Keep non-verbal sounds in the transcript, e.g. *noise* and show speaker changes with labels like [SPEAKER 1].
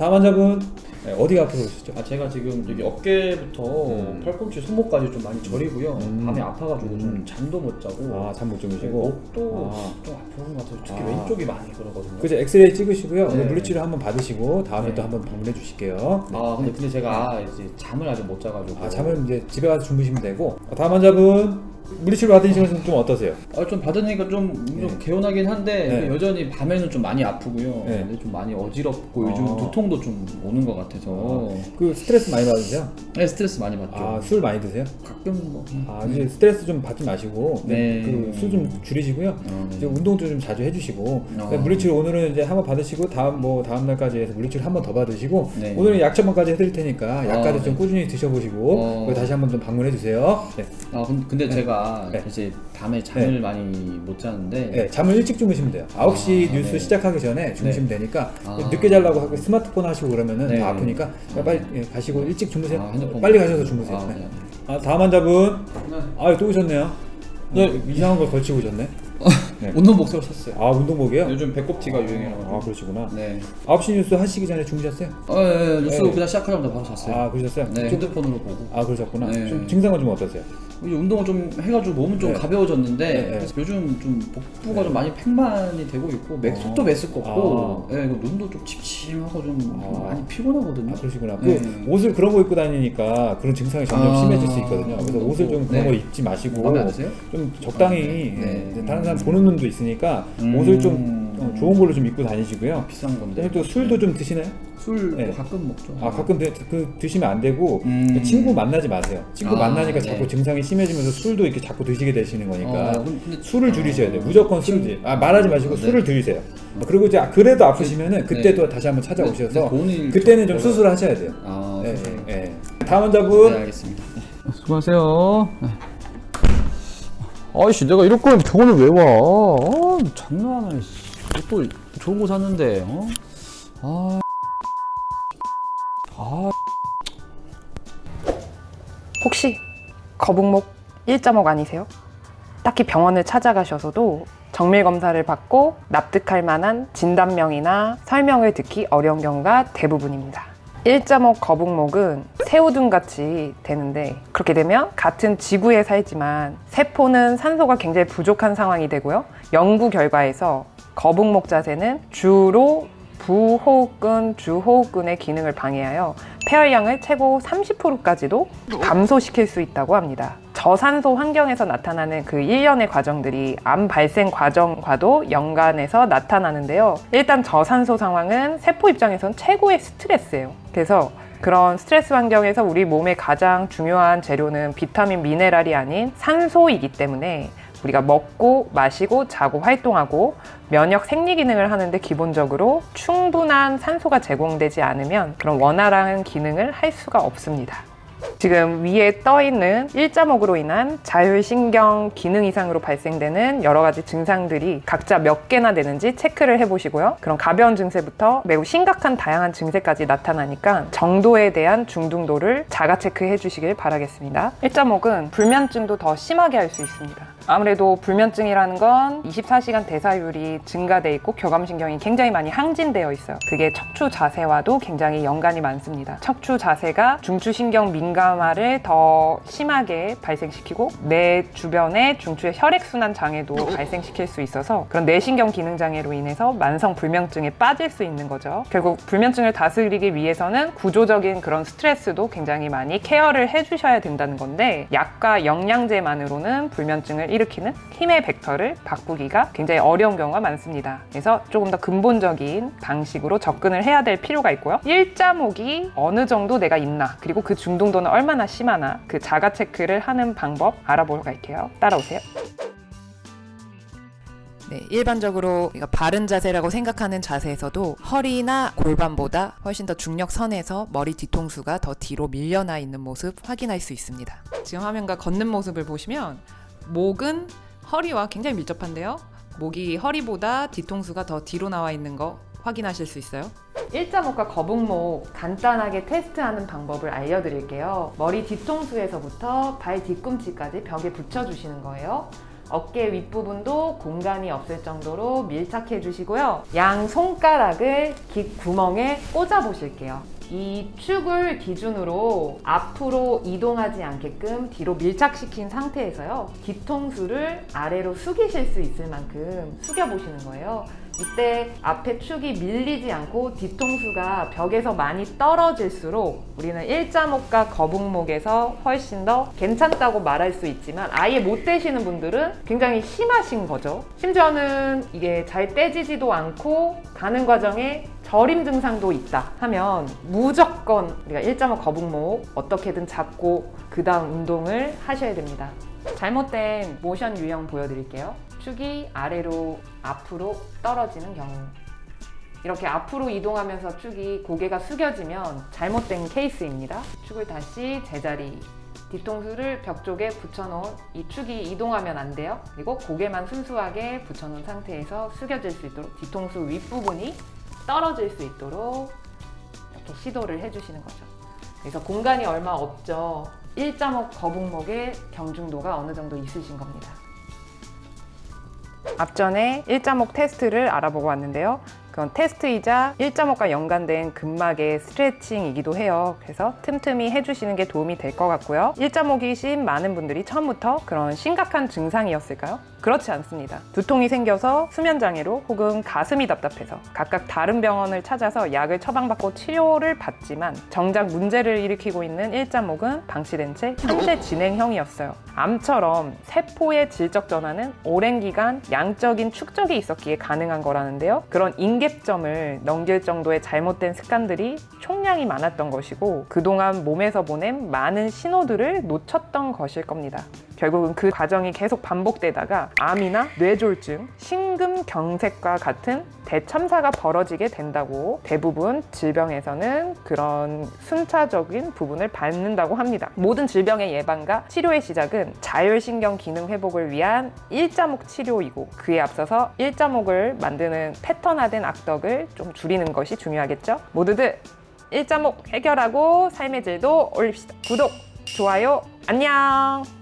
[SPEAKER 1] 다음 환자분 네, 어디가 아프시죠?
[SPEAKER 2] 아 제가 지금 여기 어깨부터
[SPEAKER 1] 음.
[SPEAKER 2] 팔꿈치, 손목까지 좀 많이 저리고요.
[SPEAKER 1] 음.
[SPEAKER 2] 밤에 아파가지고 좀
[SPEAKER 1] 음.
[SPEAKER 2] 잠도 못 자고
[SPEAKER 1] 아, 잠못
[SPEAKER 2] 네,
[SPEAKER 1] 주무시고.
[SPEAKER 2] 목도
[SPEAKER 1] 아.
[SPEAKER 2] 좀 아픈 것 같아요. 특히
[SPEAKER 1] 아.
[SPEAKER 2] 왼쪽이 많이 그러거든요.
[SPEAKER 1] 그죠 엑스레이 찍으시고요. 오늘
[SPEAKER 2] 네.
[SPEAKER 1] 물리치료 한번 받으시고 다음에
[SPEAKER 2] 네.
[SPEAKER 1] 또 한번 방문해 주실게요. 네.
[SPEAKER 2] 아 근데 근데 제가 이제 잠을 아직 못 자가지고
[SPEAKER 1] 아, 잠은 이제 집에 가서 주무시면 되고. 어, 다음 환자분 물리치료 받으시면 좀 어떠세요?
[SPEAKER 2] 아, 좀 받으니까 좀, 좀
[SPEAKER 1] 네.
[SPEAKER 2] 개운하긴 한데
[SPEAKER 1] 네.
[SPEAKER 2] 여전히 밤에는 좀 많이 아프고요.
[SPEAKER 1] 네.
[SPEAKER 2] 근데 좀 많이 어지럽고 요즘
[SPEAKER 1] 아.
[SPEAKER 2] 두통도 좀 오는 것 같아서
[SPEAKER 1] 그 스트레스 많이 받으세요?
[SPEAKER 2] 네, 스트레스 많이 받죠.
[SPEAKER 1] 아, 술 많이 드세요?
[SPEAKER 2] 가끔 뭐
[SPEAKER 1] 아, 이제 스트레스 좀 받지 마시고
[SPEAKER 2] 네.
[SPEAKER 1] 그술 좀 줄이시고요.
[SPEAKER 2] 어, 네.
[SPEAKER 1] 이제 운동도 좀 자주 해주시고
[SPEAKER 2] 어.
[SPEAKER 1] 네, 물리치료 오늘은 이제 한번 받으시고 다음 뭐 다음 날까지 해서 물리치료 한 번 더 받으시고
[SPEAKER 2] 네.
[SPEAKER 1] 오늘은 약 처방까지 해드릴 테니까 약까지
[SPEAKER 2] 어,
[SPEAKER 1] 좀
[SPEAKER 2] 네.
[SPEAKER 1] 꾸준히 드셔보시고
[SPEAKER 2] 어.
[SPEAKER 1] 다시 한번 좀 방문해 주세요. 네.
[SPEAKER 2] 아 근- 근데 제가
[SPEAKER 1] 네.
[SPEAKER 2] 이제 밤에 잠을 많이 못 자는데
[SPEAKER 1] 네, 잠을 일찍 주무시면 돼요. 9시
[SPEAKER 2] 아,
[SPEAKER 1] 뉴스
[SPEAKER 2] 네.
[SPEAKER 1] 시작하기 전에 주무시면 되니까
[SPEAKER 2] 아.
[SPEAKER 1] 늦게 자려고 하고 스마트폰 하시고 그러면은
[SPEAKER 2] 네.
[SPEAKER 1] 더 아프니까 빨리 예, 가시고 일찍 주무세요.
[SPEAKER 2] 아, 핸드폰
[SPEAKER 1] 빨리 가셔서 주무세요.
[SPEAKER 2] 아,
[SPEAKER 1] 네.
[SPEAKER 2] 네.
[SPEAKER 1] 아, 다음 환자분.
[SPEAKER 2] 네.
[SPEAKER 1] 아, 또 오셨네요.
[SPEAKER 2] 네.
[SPEAKER 1] 어, 이상한 걸 걸치고 오셨네. *laughs* 네.
[SPEAKER 2] 운동복으로 샀어요.
[SPEAKER 1] 아, 운동복이요?
[SPEAKER 2] 요즘 배꼽티가 유행이라고.
[SPEAKER 1] 아, 그러시구나.
[SPEAKER 2] 네.
[SPEAKER 1] 9시 뉴스 하시기 전에 주무셨어요?
[SPEAKER 2] 어, 예, 예, 뉴스
[SPEAKER 1] 네.
[SPEAKER 2] 그냥 시작하자마자 바로 잤어요.
[SPEAKER 1] 아, 그러셨어요?
[SPEAKER 2] 네,
[SPEAKER 1] 좀-
[SPEAKER 2] 핸드폰으로 보고.
[SPEAKER 1] 아, 그러셨구나.
[SPEAKER 2] 네.
[SPEAKER 1] 좀 증상은 좀 어떠세요?
[SPEAKER 2] 운동을 좀 해가지고 몸은 좀
[SPEAKER 1] 네.
[SPEAKER 2] 가벼워졌는데
[SPEAKER 1] 네, 네.
[SPEAKER 2] 그래서 요즘 좀 복부가
[SPEAKER 1] 네.
[SPEAKER 2] 좀 많이 팽만이 되고 있고 맥,
[SPEAKER 1] 어.
[SPEAKER 2] 속도 메스껍고
[SPEAKER 1] 아.
[SPEAKER 2] 예, 이거 눈도 좀 침침하고 좀, 좀
[SPEAKER 1] 아.
[SPEAKER 2] 많이 피곤하거든요.
[SPEAKER 1] 아, 그러시구나.
[SPEAKER 2] 네.
[SPEAKER 1] 그 옷을 그런 거 입고 다니니까 그런 증상이 점점
[SPEAKER 2] 아.
[SPEAKER 1] 심해질 수 있거든요. 그래서 옷을 좀 그런
[SPEAKER 2] 네.
[SPEAKER 1] 거 입지 마시고? 좀 적당히
[SPEAKER 2] 아, 네.
[SPEAKER 1] 예,
[SPEAKER 2] 네.
[SPEAKER 1] 이제 다른 사람 보는 눈도 있으니까
[SPEAKER 2] 음.
[SPEAKER 1] 옷을 좀 어, 좋은 걸로 좀 입고 다니시고요.
[SPEAKER 2] 비싼 건데.
[SPEAKER 1] 또 술도 좀 드시나요?
[SPEAKER 2] 술
[SPEAKER 1] 네.
[SPEAKER 2] 가끔 먹죠.
[SPEAKER 1] 아 가끔 드, 그 드시면 안 되고
[SPEAKER 2] 음.
[SPEAKER 1] 친구 만나지 마세요. 친구
[SPEAKER 2] 아,
[SPEAKER 1] 만나니까
[SPEAKER 2] 네.
[SPEAKER 1] 자꾸 증상이 심해지면서 술도 이렇게 자꾸 드시게 되시는 거니까
[SPEAKER 2] 어, 근데- 근데-
[SPEAKER 1] 술을
[SPEAKER 2] 어.
[SPEAKER 1] 줄이셔야 돼요. 무조건 술을 드- 아 말하지 마시고
[SPEAKER 2] 네.
[SPEAKER 1] 술을 줄이세요. 그리고 이제 그래도 아프시면은 그때
[SPEAKER 2] 네.
[SPEAKER 1] 또 다시 한번 찾아오셔서
[SPEAKER 2] 돈이
[SPEAKER 1] 그때는
[SPEAKER 2] 좀좀
[SPEAKER 1] 수술을 하셔야 돼요.
[SPEAKER 2] 아,
[SPEAKER 1] 예,
[SPEAKER 2] 네.
[SPEAKER 1] 예, 예. 다음 환자분
[SPEAKER 2] 네, 알겠습니다. 수고하세요. 아이씨, 내가 이럴 거면 병원을 왜 와? 아, 장난하네. 씨. 또 좋은 거 샀는데, 어? 아, 아,
[SPEAKER 3] 혹시 거북목 1.5 아니세요? 딱히 병원을 찾아가셔서도 정밀 검사를 받고 납득할 만한 진단명이나 설명을 듣기 어려운 경우가 대부분입니다. 1.5 거북목은 새우등 같이 되는데 그렇게 되면 같은 지구에 살지만 세포는 산소가 굉장히 부족한 상황이 되고요. 연구 결과에서 거북목 자세는 주로 부호흡근, 주호흡근의 기능을 방해하여 폐활량을 최고 30%까지도 감소시킬 수 있다고 합니다. 저산소 환경에서 나타나는 그 일련의 과정들이 암 발생 과정과도 연관해서 나타나는데요. 일단 저산소 상황은 세포 입장에선 최고의 스트레스예요. 그래서 그런 스트레스 환경에서 우리 몸의 가장 중요한 재료는 비타민, 미네랄이 아닌 산소이기 때문에 우리가 먹고 마시고 자고 활동하고 면역 생리 기능을 하는데 기본적으로 충분한 산소가 제공되지 않으면 그런 원활한 기능을 할 수가 없습니다. 지금 위에 떠 있는 1.5로 인한 자율신경 기능 이상으로 발생되는 여러 가지 증상들이 각자 몇 개나 되는지 체크를 해보시고요. 그런 가벼운 증세부터 매우 심각한 다양한 증세까지 나타나니까 정도에 대한 중등도를 자가 체크해 주시길 바라겠습니다. 1.5은 불면증도 더 심하게 할 수 있습니다. 아무래도 불면증이라는 건 24시간 대사율이 증가돼 있고 교감신경이 굉장히 많이 항진되어 있어요. 그게 척추 자세와도 굉장히 연관이 많습니다. 척추 자세가 중추신경 민 감화를 더 심하게 발생시키고 뇌 주변의 중추의 혈액순환 장애도 *laughs* 발생시킬 수 있어서 그런 뇌신경 기능 장애로 인해서 만성 불면증에 빠질 수 있는 거죠. 결국 불면증을 다스리기 위해서는 구조적인 그런 스트레스도 굉장히 많이 케어를 해주셔야 된다는 건데 약과 영양제만으로는 불면증을 일으키는 힘의 벡터를 바꾸기가 굉장히 어려운 경우가 많습니다. 그래서 조금 더 근본적인 방식으로 접근을 해야 될 필요가 있고요. 1.5기 어느 정도 내가 있나 그리고 그 중등도 는 얼마나 심하나 그 자가 체크를 하는 방법 알아보러 갈게요. 따라오세요.
[SPEAKER 4] 네, 일반적으로 우리가 바른 자세라고 생각하는 자세에서도 허리나 골반보다 훨씬 더 중력선에서 머리 뒤통수가 더 뒤로 밀려나 있는 모습 확인할 수 있습니다. 지금 화면과 걷는 모습을 보시면 목은 허리와 굉장히 밀접한데요. 목이 허리보다 뒤통수가 더 뒤로 나와 있는 거 확인하실 수 있어요.
[SPEAKER 3] 1.5과 거북목 간단하게 테스트하는 방법을 알려드릴게요. 머리 뒤통수에서부터 발 뒤꿈치까지 벽에 붙여주시는 거예요. 어깨 윗부분도 공간이 없을 정도로 밀착해 주시고요. 양 손가락을 깃 구멍에 꽂아 보실게요. 이 축을 기준으로 앞으로 이동하지 않게끔 뒤로 밀착시킨 상태에서요. 뒤통수를 아래로 숙이실 수 있을 만큼 숙여 보시는 거예요. 이때 앞에 축이 밀리지 않고 뒤통수가 벽에서 많이 떨어질수록 우리는 일자목과 거북목에서 훨씬 더 괜찮다고 말할 수 있지만 아예 못 되시는 분들은 굉장히 심하신 거죠. 심지어는 이게 잘 떼지지도 않고 가는 과정에 저림 증상도 있다 하면 무조건 우리가 일자목 거북목 어떻게든 잡고 그 다음 운동을 하셔야 됩니다. 잘못된 모션 유형 보여드릴게요. 축이 아래로 앞으로 떨어지는 경우. 이렇게 앞으로 이동하면서 축이 고개가 숙여지면 잘못된 케이스입니다. 축을 다시 제자리. 뒤통수를 벽 쪽에 붙여놓은 이 축이 이동하면 안 돼요. 그리고 고개만 순수하게 붙여놓은 상태에서 숙여질 수 있도록 뒤통수 윗부분이 떨어질 수 있도록 이렇게 시도를 해주시는 거죠. 그래서 공간이 얼마 없죠. 일자목 거북목의 경중도가 어느 정도 있으신 겁니다. 앞전에 일자목 테스트를 알아보고 왔는데요. 그건 테스트이자 일자목과 연관된 근막의 스트레칭이기도 해요. 그래서 틈틈이 해주시는 게 도움이 될 것 같고요. 일자목이신 많은 분들이 처음부터 그런 심각한 증상이었을까요? 그렇지 않습니다. 두통이 생겨서 수면장애로 혹은 가슴이 답답해서 각각 다른 병원을 찾아서 약을 처방받고 치료를 받지만 정작 문제를 일으키고 있는 일자목은 방치된 채 현재 진행형이었어요. 암처럼 세포의 질적 전환은 오랜 기간 양적인 축적이 있었기에 가능한 거라는데요. 그런 인 계점을 넘길 정도의 잘못된 습관들이 총량이 많았던 것이고 그동안 몸에서 보낸 많은 신호들을 놓쳤던 것일 겁니다. 결국은 그 과정이 계속 반복되다가 암이나 뇌졸중, 심근경색과 같은 대참사가 벌어지게 된다고 대부분 질병에서는 그런 순차적인 부분을 밟는다고 합니다. 모든 질병의 예방과 치료의 시작은 자율신경 기능 회복을 위한 일자목 치료이고 그에 앞서서 일자목을 만드는 패턴화된 악덕을 좀 줄이는 것이 중요하겠죠? 모두들 일자목 해결하고 삶의 질도 올립시다. 구독, 좋아요, 안녕!